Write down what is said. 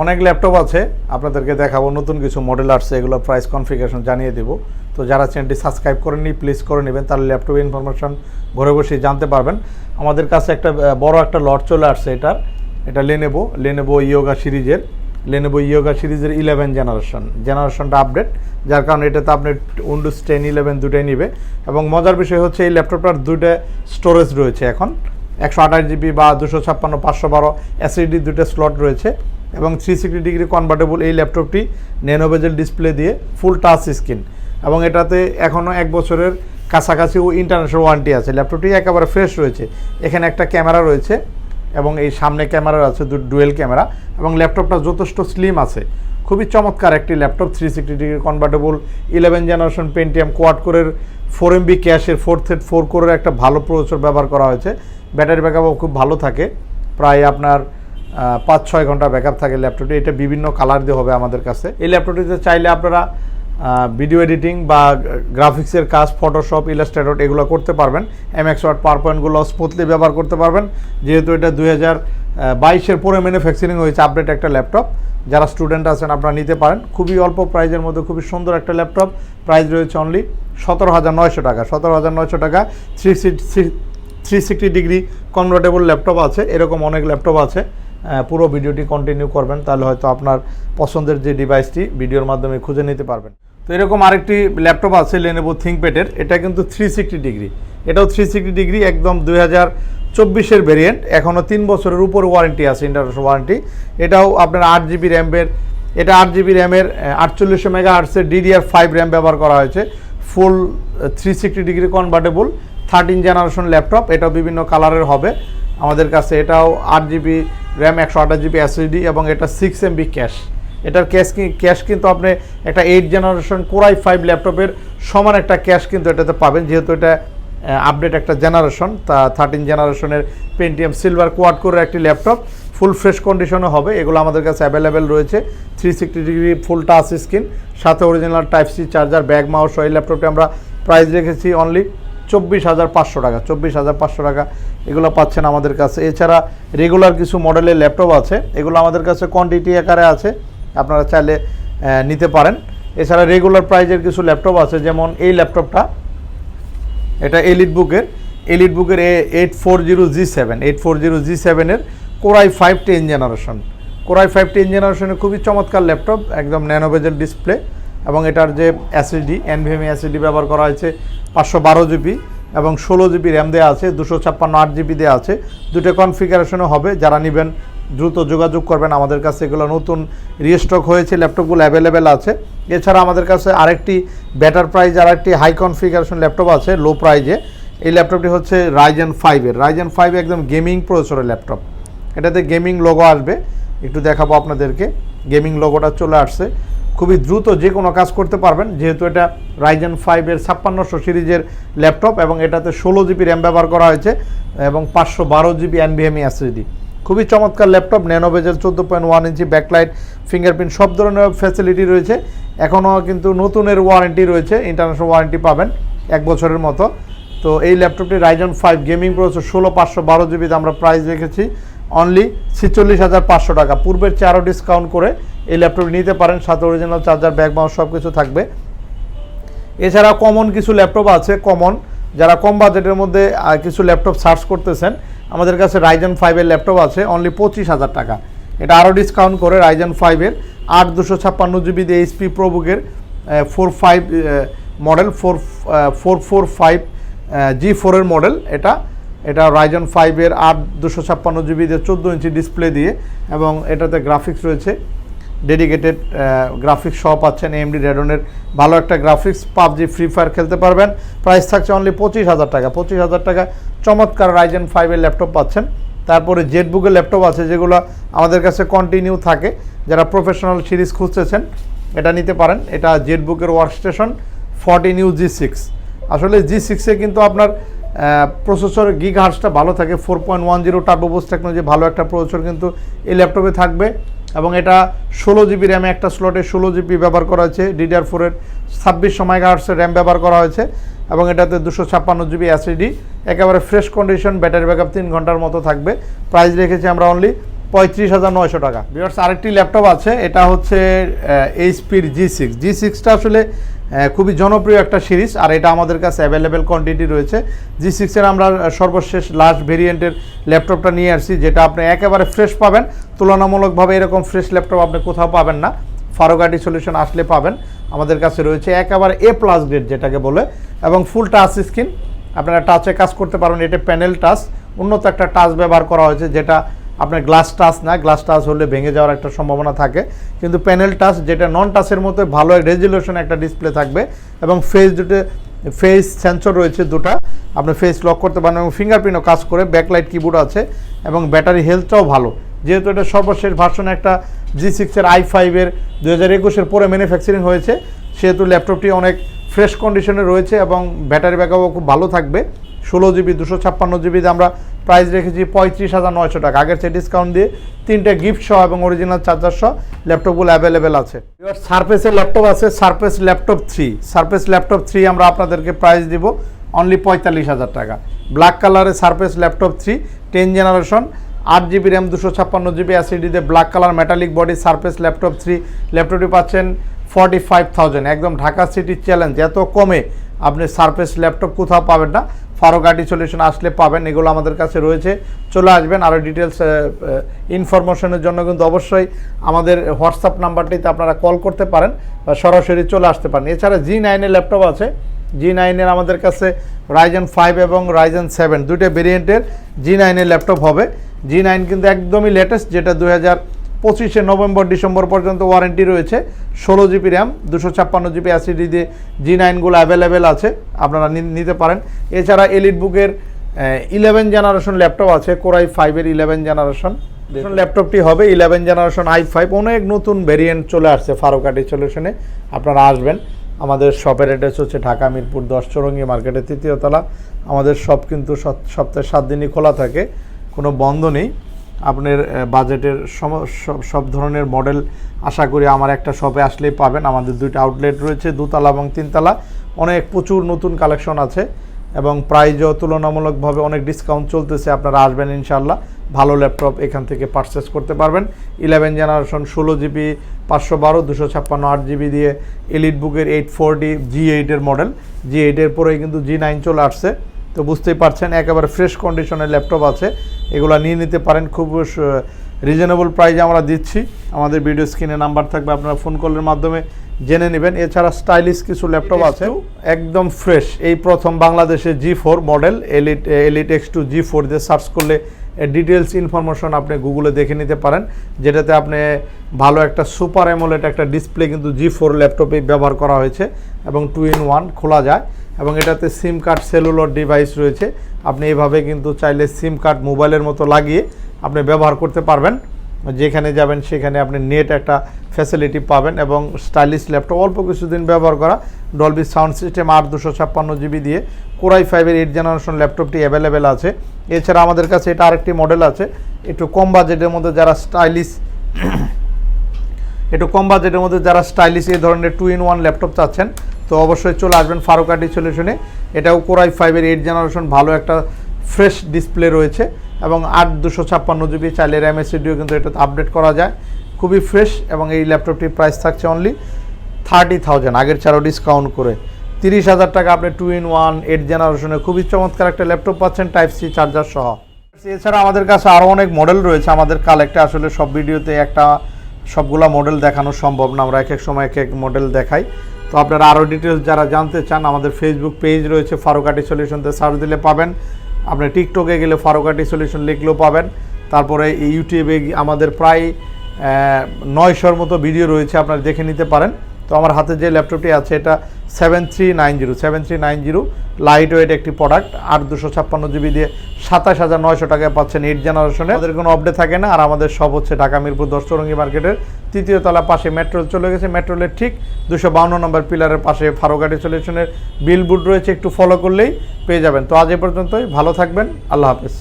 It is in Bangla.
অনেক ল্যাপটপ আছে, আপনাদেরকে দেখাবো নতুন কিছু মডেল আসছে এগুলো প্রাইস কনফিগারেশন জানিয়ে দেবো। তো যারা চ্যানেলটি সাবস্ক্রাইব করে করেননি প্লিজ করে নেবেন, তাহলে ল্যাপটপ ইনফরমেশন ঘরে বসে জানতে পারবেন। আমাদের কাছে একটা বড় একটা লট চলে আসছে এটার। এটা লেনেবো লেনেবো ইয়োগা সিরিজের। লেনেবো ইয়োগা সিরিজের ইলেভেন জেনারেশন জেনারেশনটা আপডেট যার কারণে এটাতে আপনি উইন্ডোজ টেন ইলেভেন দুটোই নেবে। এবং মজার বিষয় হচ্ছে এই ল্যাপটপটার দুটো স্টোরেজ রয়েছে এখন। একশো আঠাশ জিবি বা দুশো ছাপ্পান্ন, পাঁচশো বারো এসএসডি দুটো স্লট রয়েছে। এবং থ্রি সিক্সটি ডিগ্রি কনভার্টেবল এই ল্যাপটপটি ন্যানোভেজেল ডিসপ্লে দিয়ে ফুল টাচ স্ক্রিন এবং এটাতে এখনও এক বছরের কাছাকাছি ও ইন্টারন্যাশনাল ওয়ারেন্টি আছে। ল্যাপটপটি একেবারে ফ্রেশ রয়েছে। এখানে একটা ক্যামেরা রয়েছে এবং এই সামনে ক্যামেরা আছে, দু ডুয়েল ক্যামেরা। এবং ল্যাপটপটা যথেষ্ট স্লিম আছে। খুবই চমৎকার একটি laptop three sixty degree convertible eleven generation Pentium quad কোরের ফোর এমবি ক্যাশের ফোর থেট ফোর কোরের একটা ভালো প্রসেসর ব্যবহার করা হয়েছে। ব্যাটারি ব্যাকআপও খুব ভালো থাকে। প্রায় আপনার পাঁচ, ছয় ঘণ্টা ব্যাকআপ থাকে ল্যাপটপটি এটা বিভিন্ন কালার দিয়ে হবে আমাদের কাছে। এই ল্যাপটপটিতে চাইলে আপনারা ভিডিও এডিটিং বা গ্রাফিক্সের কাজ ফটোশপ ইলাস্ট্রেটর এগুলো করতে পারবেন। এমএক্স ওয়ার্ড পাওয়ার পয়েন্টগুলো স্মুথলি ব্যবহার করতে পারবেন। যেহেতু এটা দুই হাজার বাইশের পরে ম্যানুফ্যাকচারিং হয়েছে আপডেট একটা ল্যাপটপ যারা স্টুডেন্ট আছেন, আপনারা নিতে পারেন। খুবই অল্প প্রাইজের মধ্যে খুবই সুন্দর একটা ল্যাপটপ প্রাইস রয়েছে অনলি সতেরো হাজার নয়শো টাকা। সতেরো হাজার নয়শো টাকা three three sixty degree convertible laptop আছে। এরকম অনেক ল্যাপটপ আছে। পুরো ভিডিওটি কন্টিনিউ করবেন, তাহলে হয়তো আপনার পছন্দের যে ডিভাইসটি ভিডিওর মাধ্যমে খুঁজে নিতে পারবেন। তো এরকম আরেকটি ল্যাপটপ আছে লেনেবো থিঙ্কপ্যাডের এটা কিন্তু থ্রি সিক্সটি ডিগ্রি এটাও থ্রি সিক্সটি ডিগ্রি একদম দুই হাজার চব্বিশের ভেরিয়েন্ট এখনও তিন বছরের উপর ওয়ারেন্টি আছে ইন্টারন্যাশনাল ওয়ারেন্টি এটাও আপনার আট জিবি র্যামের এটা আট জিবি র্যামের আটচল্লিশশো মেগা আর্টসের ডিডিআর ফাইভ র্যাম ব্যবহার করা হয়েছে। Full three sixty degree convertible thirteen generation laptop এটাও বিভিন্ন কালারের হবে। আমাদের কাছে এটাও আট জিবি র্যাম একশো আঠাশ জিবি এসএসডি এবং এটা সিক্স এমবি ক্যাশ এটার ক্যাশ ক্যাশ কিন্তু আপনি একটা এইট জেনারেশন কোরাই ফাইভ ল্যাপটপের সমান একটা ক্যাশ কিন্তু এটাতে পাবেন। যেহেতু এটা আপডেট একটা জেনারেশন তা থার্টিন জেনারেশনের পেন্টিএম সিলভার কোয়াড করে একটি ল্যাপটপ। ফুল ফ্রেশ কন্ডিশনে হবে। এগুলো আমাদের কাছে অ্যাভেলেবেল রয়েছে। Three sixty degree full touch screen সাথে original type C charger bag mouse এই ল্যাপটপটি আমরা প্রাইস রেখেছি অনলি চব্বিশ হাজার পাঁচশো টাকা, চব্বিশ হাজার পাঁচশো টাকা এগুলো পাচ্ছেন আমাদের কাছে। এছাড়া রেগুলার কিছু মডেলের ল্যাপটপ আছে, এগুলো আমাদের কাছে কোয়ান্টিটি আকারে আছে, আপনারা চাইলে নিতে পারেন। এছাড়া রেগুলার প্রাইজের কিছু ল্যাপটপ আছে, যেমন এই ল্যাপটপটা এটা এলিট বুকের এলিট বুকের এ eight four zero G seven eight four zero G সেভেনের core i five ten generation core i five ten জেনারেশনের খুবই চমৎকার ল্যাপটপ একদম ন্যানোভেজেল ডিসপ্লে এবং এটার যে অ্যাসিডি এনভিএমই অ্যাসিডি ব্যবহার করা হয়েছে, পাঁচশো বারো জিবি এবং ষোলো জিবি র্যাম দেওয়া আছে, দুশো ছাপ্পান্ন আট জিবি দেওয়া আছে। দুটো কনফিগারেশনও হবে, যারা নেবেন দ্রুত যোগাযোগ করবেন আমাদের কাছে। এগুলো নতুন রিস্টক হয়েছে ল্যাপটপগুলো অ্যাভেলেবেল আছে। এছাড়া আমাদের কাছে আরেকটি বেটার প্রাইজ আর একটি হাই কনফিগারেশন ল্যাপটপ আছে লো প্রাইজে এই ল্যাপটপটি হচ্ছে রাইজেন ফাইভের রাইজেন ফাইভ একদম গেমিং প্রসেসরের ল্যাপটপ এটাতে গেমিং লোগো আসবে। একটু দেখাবো আপনাদেরকে। গেমিং লোগোটা চলে আসছে। খুবই দ্রুত যে কোনো কাজ করতে পারবেন। যেহেতু এটা রাইজেন ফাইভের ছাপ্পান্নশো সিরিজের ল্যাপটপ এবং এটাতে ষোলো জিবি র্যাম ব্যবহার করা হয়েছে এবং পাঁচশো বারো জিবি এনভিএমই এসএসডি খুবই চমৎকার ল্যাপটপ ন্যানোভেজের চোদ্দ point one inch backlight fingerprint সব ধরনের ফ্যাসিলিটি রয়েছে। এখনও কিন্তু নতুনের ওয়ারেন্টি রয়েছে ইন্টারন্যাশনাল ওয়ারেন্টি পাবেন এক বছরের মতো। তো এই ল্যাপটপটি রাইজন ফাইভ গেমিং প্রসেসর ষোলো, পাঁচশো বারো জিবিতে আমরা প্রাইস রেখেছি। অনলি ছিচল্লিশ হাজার পাঁচশো টাকা। পূর্বের চেয়ে আরও ডিসকাউন্ট করে এই ল্যাপটপটি নিতে পারেন, সাথে অরিজিনাল চার্জার ব্যাগ মাউস সব কিছু থাকবে। এছাড়া কমন কিছু ল্যাপটপ আছে কমন যারা কম বাজেটের মধ্যে কিছু ল্যাপটপ সার্চ করতেছেন, আমাদের কাছে রাইজন ফাইভের ল্যাপটপ আছে অনলি পঁচিশ হাজার টাকা। এটা আরও ডিসকাউন্ট করে রাইজন ফাইভের আট দুশো ছাপ্পান্ন জিবি দিয়ে HP প্রোবুকের four five model four four four five G ফোরের মডেল এটা। এটা রাইজন ফাইভের আট দুশো ছাপ্পান্ন জিবি দিয়ে চোদ্দ ইঞ্চি ডিসপ্লে দিয়ে, এবং এটাতে গ্রাফিক্স রয়েছে। ডেডিকেটেড গ্রাফিক্স সহ পাচ্ছেন এমডি রেডনের ভালো একটা গ্রাফিক্স পাবজি ফ্রি ফায়ার খেলতে পারবেন। প্রাইস থাকছে অনলি পঁচিশ হাজার টাকা। পঁচিশ হাজার টাকা চমৎকার রাইজেন ফাইভের ল্যাপটপ পাচ্ছেন। তারপরে জেটবুকের ল্যাপটপ আছে, যেগুলো আমাদের কাছে কন্টিনিউ থাকে। যারা প্রফেশনাল সিরিজ খুঁজতেছেন, এটা নিতে পারেন। এটা জেটবুকের workstation fourteen U G six আসলে জি সিক্সে কিন্তু আপনার প্রসেসর গিগ হার্সটা ভালো থাকে। Four point one zero turbo boost technology ভালো একটা প্রসেসর কিন্তু এই ল্যাপটপে থাকবে। এবং এটা ষোলো জিবি র্যামে একটা স্লটে ষোলো জিবি ব্যবহার করা হয়েছে ডিডিআর ফোরের ছাব্বিশ সময় গার্ডসের র্যাম ব্যবহার করা হয়েছে এবং এটাতে দুশো ছাপ্পান্ন জিবি অ্যাসিডি একেবারে ফ্রেশ কন্ডিশন ব্যাটারি ব্যাকআপ তিন ঘণ্টার মতো থাকবে। প্রাইস রেখেছি আমরা অনলি পঁয়ত্রিশ হাজার নয়শো টাকা। বিয়ার্স আরেকটি ল্যাপটপ আছে, এটা হচ্ছে এইচপির জি সিক্স জি সিক্সটা আসলে খুবই জনপ্রিয় একটা সিরিজ, আর এটা আমাদের কাছে অ্যাভেলেবেল কোয়ান্টিটি রয়েছে। জি সিক্সের আমরা সর্বশেষ লাস্ট ভেরিয়েন্টের ল্যাপটপটা নিয়ে আসছি, যেটা আপনি একেবারে ফ্রেশ পাবেন। তুলনামূলকভাবে এরকম ফ্রেশ ল্যাপটপ আপনি কোথাও পাবেন না। ফারোগাটি সলিউশন আসলে পাবেন। আমাদের কাছে রয়েছে একেবারে এ প্লাস গ্রেড যেটাকে বলে, এবং ফুল টাচ স্ক্রিন আপনারা টাচে কাজ করতে পারবেন এটা প্যানেল টাচ উন্নত একটা টাচ ব্যবহার করা হয়েছে, যেটা আপনার গ্লাস টাচ না গ্লাস টাচ হলে ভেঙে যাওয়ার একটা সম্ভাবনা থাকে। কিন্তু প্যানেল টাচ যেটা নন টাচের মতো ভালো রেজলিউশন একটা ডিসপ্লে থাকবে এবং ফেস দুটো ফেস সেন্সর রয়েছে দুটা। আপনি ফেস লক করতে পারেন এবং ফিঙ্গারপ্রিন্টও কাজ করে ব্যাকলাইট কিবোর্ড আছে এবং ব্যাটারি হেলথটাও ভালো। যেহেতু এটা সর্বশেষ ভার্সন একটা জি সিক্সের আই ফাইভের দু হাজার একুশের পরে ম্যানুফ্যাকচারিং হয়েছে, সেহেতু ল্যাপটপটি অনেক ফ্রেশ কন্ডিশনে রয়েছে এবং ব্যাটারি ব্যাকআপও খুব ভালো থাকবে। ষোলো জিবি দুশো ছাপ্পান্ন জিবিতে আমরা প্রাইস রেখেছি পঁয়ত্রিশ হাজার নয়শো টাকা। আগের চেয়ে ডিসকাউন্ট দিয়ে তিনটে গিফট সহ এবং অরিজিনাল চার্জার সহ ল্যাপটপগুলো অ্যাভেলেবেল আছে। সারফেসের ল্যাপটপ আছে Surface laptop three Surface laptop three আমরা আপনাদেরকে প্রাইস দিব অনলি পঁয়তাল্লিশ হাজার টাকা। ব্ল্যাক কালারের Surface laptop three ten generation আট জিবি র্যাম দুশো ছাপ্পান্ন GB অ্যাসিডিতে black colour metallic body Surface laptop three ল্যাপটপটি পাচ্ছেন ফর্টি ফাইভ থাউজেন্ড একদম ঢাকা সিটির চ্যালেঞ্জ এত কমে আপনি সারফেস ল্যাপটপ কোথাও পাবেন না। ফারোগাটি সলিউশন আসলে পাবেন, এগুলো আমাদের কাছে রয়েছে। চলে আসবেন আরও ডিটেলস ইনফরমেশনের জন্য কিন্তু অবশ্যই আমাদের হোয়াটসঅ্যাপ নাম্বারটিতে আপনারা কল করতে পারেন বা সরাসরি চলে আসতে পারেন। এছাড়া জি নাইনের ল্যাপটপ আছে। জি নাইনের আমাদের কাছে রাইজেন ফাইভ এবং রাইজেন সেভেন দুইটা ভেরিয়েন্টের জি নাইনের ল্যাপটপ হবে। জি নাইন কিন্তু একদমই লেটেস্ট যেটা দু হাজার পঁচিশে নভেম্বর ডিসেম্বর পর্যন্ত ওয়ারেন্টি রয়েছে। ষোলো জিবি র্যাম দুশো ছাপ্পান্ন জিবি অ্যাসিডি দিয়ে জি নাইনগুলো অ্যাভেলেবেল আছে আপনারা নি- নিতে পারেন। এছাড়া এলিট বুকের ইলেভেন জেনারেশন ল্যাপটপ আছে কোরাই ফাইভের ইলেভেন জেনারেশন ল্যাপটপটি হবে ইলেভেন জেনারেশন আই ফাইভ অনেক নতুন ভেরিয়েন্ট চলে আসছে ফারুকাটি সলিউশনে আপনারা আসবেন। আমাদের শপের অ্যাড্রেস হচ্ছে ঢাকা মিরপুর দশ চৌরঙ্গি মার্কেটের তৃতীয়তলা আমাদের শপ কিন্তু সপ্তাহে সাত দিনই খোলা থাকে। কোনো বন্ধ নেই। আপনার বাজেটের সব- ধরনের মডেল আশা করি আমার একটা শপে আসলেই পাবেন। আমাদের দুইটা আউটলেট রয়েছে, দুতলা এবং তিনতলা। অনেক প্রচুর নতুন কালেকশন আছে এবং প্রাইজও তুলনামূলকভাবে অনেক ডিসকাউন্ট চলতেছে। আপনারা আসবেন ইনশাল্লাহ ভালো ল্যাপটপ এখান থেকে পারচেস করতে পারবেন। ইলেভেন জেনারেশন ষোলো জিবি পাঁচশো বারো, দুশো ছাপ্পান্ন, আট জিবি দিয়ে এলিট বুকের এইট ফোর ফোরটি জি এইটের মডেল জি এইটের পরেই কিন্তু জি নাইন চলে আসছে। তো বুঝতেই পারছেন, একেবারে ফ্রেশ কন্ডিশনের ল্যাপটপ আছে। এগুলো নিয়ে নিতে পারেন। খুব রিজনেবল প্রাইজে আমরা দিচ্ছি। আমাদের ভিডিও স্ক্রিনে নাম্বার থাকবে আপনারা ফোন কলের মাধ্যমে জেনে নেবেন। এছাড়া স্টাইলিশ কিছু ল্যাপটপ আছে একদম ফ্রেশ এই প্রথম বাংলাদেশে G four model elite elite X two G four দিয়ে সার্চ করলে ডিটেলস ইনফরমেশন আপনি গুগলে দেখে নিতে পারেন। যেটাতে আপনি ভালো একটা সুপার অ্যামোলেট একটা ডিসপ্লে কিন্তু জি ফোর ল্যাপটপে ব্যবহার করা হয়েছে এবং টু ইন ওয়ান খোলা যায়। এবং এটাতে সিম কার্ড সেলুলার ডিভাইস রয়েছে। আপনি এভাবে কিন্তু চাইলে সিম কার্ড মোবাইলের মতো লাগিয়ে আপনি ব্যবহার করতে পারবেন। যেখানে যাবেন সেখানে আপনি নেট একটা ফ্যাসিলিটি পাবেন এবং স্টাইলিশ ল্যাপটপ অল্প কিছুদিন ব্যবহার করা। ডলবি সাউন্ড সিস্টেম আট দুশো ছাপ্পান্ন জিবি দিয়ে কোরাই ফাইভের এইট জেনারেশন ল্যাপটপটি অ্যাভেলেবেল আছে। এছাড়া আমাদের কাছে এটা আরেকটি মডেল আছে। একটু কম বাজেটের মধ্যে যারা স্টাইলিশ একটু কম বাজেটের মধ্যে যারা স্টাইলিশ এই ধরনের টু ইন ওয়ান ল্যাপটপ চাচ্ছেন তো অবশ্যই চলে আসবেন ফারুকাটি সলিউশনে। এটাও কোরাই ফাইভের এইট জেনারেশন ভালো একটা ফ্রেশ ডিসপ্লে রয়েছে এবং আট দুশো ছাপ্পান্ন জিবি চাইলে র্যাম এসিডিও কিন্তু এটাতে আপডেট করা যায়। খুবই ফ্রেশ এবং এই ল্যাপটপটির প্রাইস থাকছে অনলি থার্টি থাউজেন্ড আগের ছাড়াও ডিসকাউন্ট করে। তিরিশ হাজার টাকা আপনি টু ইন ওয়ান এইট জেনারেশনে খুবই চমৎকার একটা ল্যাপটপ পাচ্ছেন টাইপ সি চার্জার সহ। এছাড়া আমাদের কাছে আরও অনেক মডেল রয়েছে, আমাদের কালেক্টে আসলে সব ভিডিওতে একটা সবগুলা মডেল দেখানো সম্ভব না। আমরা এক এক সময় এক এক মডেল দেখাই। তো আপনারা আরও ডিটেলস যারা জানতে চান, আমাদের ফেসবুক পেজ রয়েছে ফারুকাটি সলিউশনতে সার্চ দিলে পাবেন। আপনি টিকটকে গেলে ফারুকাটি সলিউশন লিখলেও পাবেন। তারপরে ইউটিউবে আমাদের প্রায় নয়শোর মতো ভিডিও রয়েছে, আপনারা দেখে নিতে পারেন। তো আমার হাতে যে ল্যাপটপটি আছে, এটা seven three nine zero seven three nine zero light weight একটি প্রোডাক্ট আট দুশো ছাপ্পান্ন জিবি দিয়ে সাতাশ হাজার নয়শো টাকায় পাচ্ছেন এইট জেনারেশনে আমাদের কোনো আপডেট থাকে না, আর আমাদের সব হচ্ছে ঢাকা মিরপুর দশ চৌরঙ্গি মার্কেটের তৃতীয় তলা পাশে মেট্রো চলে গেছে মেট্রোলের ঠিক দুশো বাউন্ন নম্বর পিলারের পাশে ফারুকাটি সলিউশনের বিলবোর্ড রয়েছে, একটু ফলো করলেই পেয়ে যাবেন। তো আজ এ পর্যন্তই, ভালো থাকবেন, আল্লাহ হাফেজ।